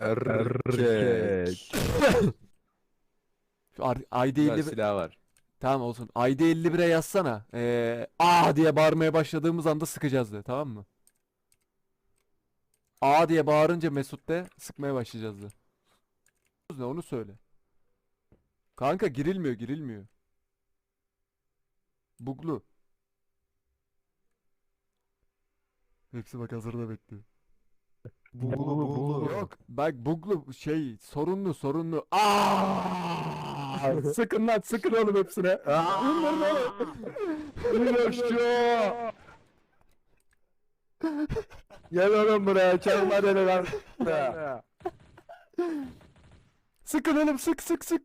Erkek. Şu ar- ID Güzel 50 silah var. Tamam olsun. ID 51'e yazsana. Ee, A diye bağırmaya başladığımız anda sıkacağız de tamam mı? A diye bağırınca Mesut de sıkmaya başlayacağız de. Ne onu söyle. Kanka girilmiyor girilmiyor. Buglu. Hepsi bak hazırda bekliyor. Bulu bulu. Yok bak buglu şey sorunlu sorunlu. Aa! sıkın lan sıkın oğlum hepsine. Bunların oğlum. Minnoşçu. Gel oğlum buraya çalma deli lan. Sıkın oğlum sık sık sık.